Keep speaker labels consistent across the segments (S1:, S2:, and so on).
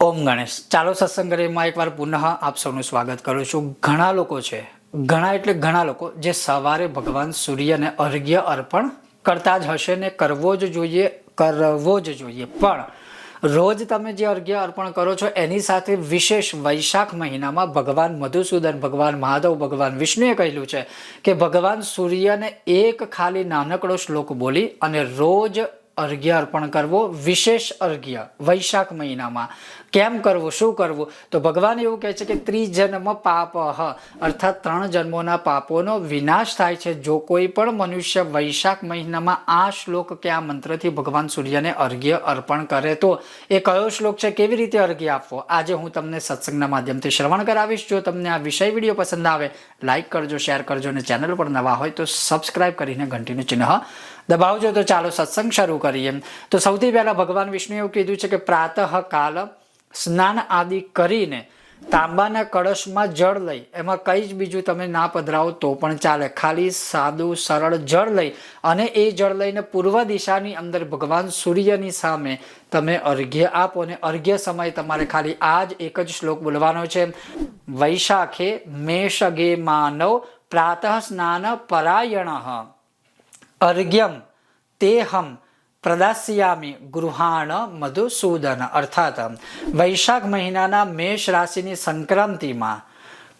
S1: ઓમ ગણેશ. ચાલો સત્સંગમાં એકવાર પુનઃ આપ સૌનું સ્વાગત કરું છું. ઘણા લોકો છે. ઘણા એટલે ઘણા લોકો જે સવારે ભગવાન સૂર્યને અર્ઘ્ય અર્પણ કરતા જ હશે ને કરવો જ જોઈએ, કરવો જ જોઈએ. પણ રોજ તમે જે અર્ઘ્ય અર્પણ કરો છો, એની સાથે વિશેષ વૈશાખ મહિનામાં ભગવાન મધુસૂદન, ભગવાન મહાદેવ, ભગવાન વિષ્ણુએ કહેલું છે કે ભગવાન સૂર્યને એક ખાલી નાનકડો શ્લોક બોલી અને રોજ અર્ઘ્ય અર્પણ કરવો, વિશેષ અર્ઘ્ય, વૈશાખ મહિનામાં. કેમ કરવું, શું કરવું? તો ભગવાન એવું કહે છે કે ત્રિજન્મ પાપ અર્થાત ત્રણ જન્મોના પાપોનો વિનાશ થાય છે. જો કોઈ પણ મનુષ્ય વૈશાખ મહિનામાં આ શ્લોક કે આ મંત્રથી ભગવાન સૂર્યને અર્ઘ્ય અર્પણ કરે તો એ કયો શ્લોક છે? કેવી રીતે અર્ઘ્ય આપવો? આજે હું તમને સત્સંગના માધ્યમથી શ્રવણ કરાવીશ. જો તમને આ વિષય વીડિયો પસંદ આવે લાઇક કરજો, શેર કરજો અને ચેનલ પર નવા હોય તો સબસ્ક્રાઈબ કરીને ઘંટીનું ચિહ્ન દબાવજો તો ચાલો સત્સંગ શરૂ કરીએ. તો સૌથી પહેલા ભગવાન વિષ્ણુએ એવું કીધું છે કે પ્રાતઃ કાલ સ્નાન આદિ કરીને તાંબાના કળશમાં જળ લઈ. એમાં કંઈ જ બીજું તમે ના પધરાવો તો પણ ચાલે. ખાલી સાદું, સરળ જળ લઈ અને એ જળ લઈને પૂર્વ દિશાની અંદર ભગવાન સૂર્યની સામે તમે અર્ઘ્ય આપો અને અર્ઘ્ય સમયે તમારે ખાલી આ જ એક જ શ્લોક બોલવાનો છે. વૈશાખે મેષગે માનવ પ્રાતઃ સ્નાન પરાયણ. અર્ઘ્યમ તેહમ પ્રદાસ્યામી ગૃહાણ મધુસૂદન અર્થાત વૈશાખ મહિનાના મેષ રાશિની સંક્રાંતિમાં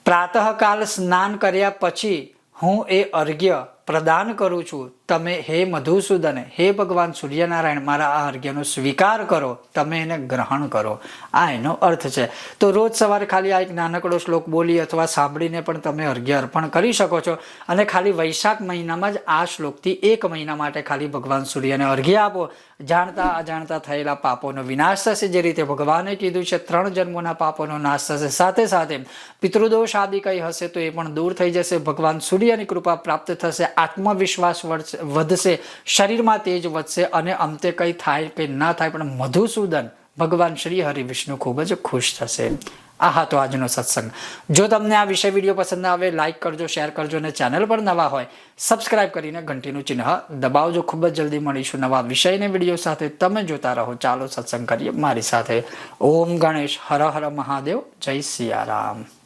S1: પ્રાતઃકાલ સ્નાન કર્યા પછી હું એ અર્ઘ્ય પ્રદાન કરું છું. તમે હે મધુસૂદન, હે ભગવાન સૂર્યનારાયણ, મારા આ અર્ઘ્યનો સ્વીકાર કરો. તમે એને ગ્રહણ કરો. આ એનો અર્થ છે. તો રોજ સવારે ખાલી આ એક નાનકડો શ્લોક બોલી અથવા સાંભળીને પણ તમે અર્ઘ્ય અર્પણ કરી શકો છો. અને ખાલી વૈશાખ મહિનામાં જ આ શ્લોકથી એક મહિના માટે ખાલી ભગવાન સૂર્યને અર્ઘ્ય આપો. જાણતા અજાણતા થયેલા પાપોનો વિનાશ થશે. જે રીતે ભગવાને કીધું છે, ત્રણ જન્મોના પાપોનો નાશ થશે. સાથે સાથે પિતૃદોષ આદિ કંઈ હશે તો એ પણ દૂર થઈ જશે. ભગવાન સૂર્યની કૃપા પ્રાપ્ત થશે. આત્મવિશ્વાસ વધશે, શરીરમાં તેજ વધશે અને અંતે કંઈ થાય કે ના થાય, પણ મધુસૂદન ભગવાન શ્રી હરિ વિષ્ણુ ખૂબ જ ખુશ થશે. આ હતો આજનો સત્સંગ. જો તમને આ વિષય વીડિયો પસંદ આવે લાઇક કરજો, શેર કરજો અને ચેનલ પર નવા હોય, સબસ્ક્રાઇબ કરીને ઘંટીનું ચિહ્ન દબાવજો. ખૂબ જ જલ્દી મળીશું નવા વિષયને વીડિયો સાથે. તમે જોતા રહો. ચાલો સત્સંગ કરીએ. મારી સાથે ઓમ ગણેશ. હર હર મહાદેવ. જય સિયારામ.